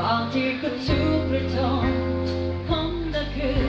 ความที่คุณทุกข์ระทมผมนั่คือ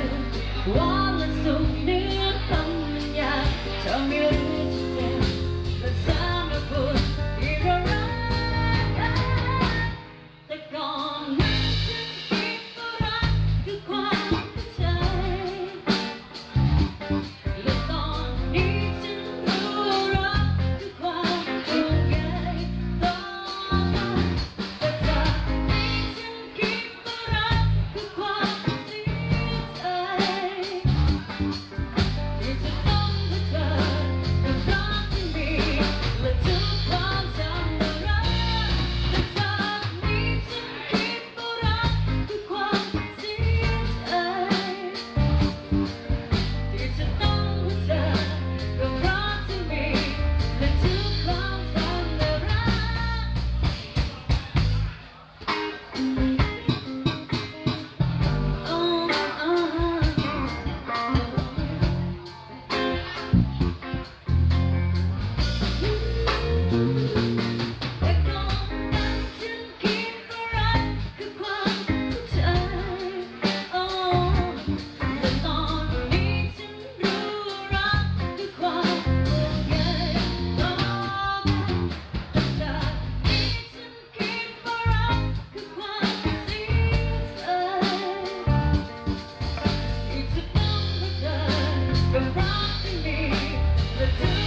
the